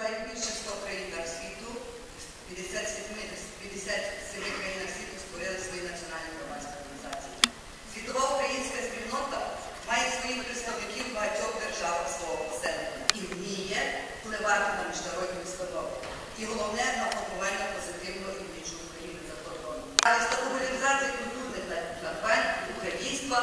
Більше 100 країнах світу, 57, 57 країнах світу створили свої національні громадські організації. Світова українська спільнота має своїх представників багатьох державах свого поселення і вміє впливати на міжнародні установи. І головне на формування позитивного іміджу України за кордоном. А з популяризації культурних надбань українства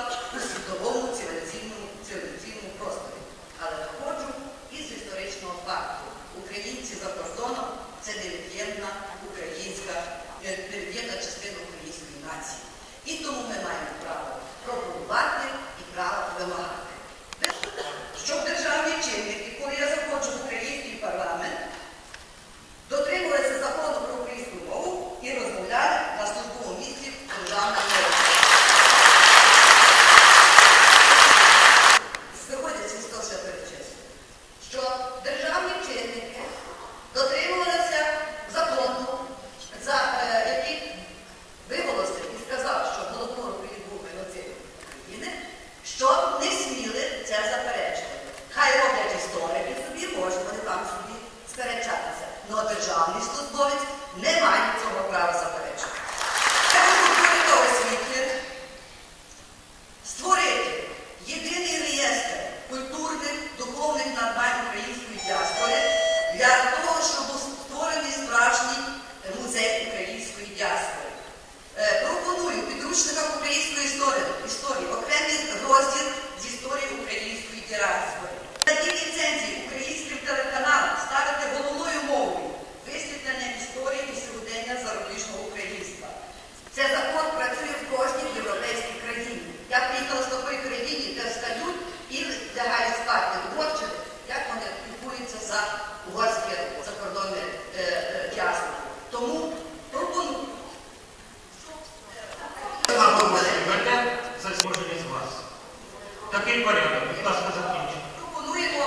державний службовець не має цього права заперечувати. Я хочу освітлі створити єдиний реєстр культурних духовних надбань української діаспори для того, щоб був створений справжній музей української діаспори. Е, Пропоную в за угорське закордонне е, е, діаспору. Тому пропоную. Такий порядок, будь ласка, закінчіть. Пропонуємо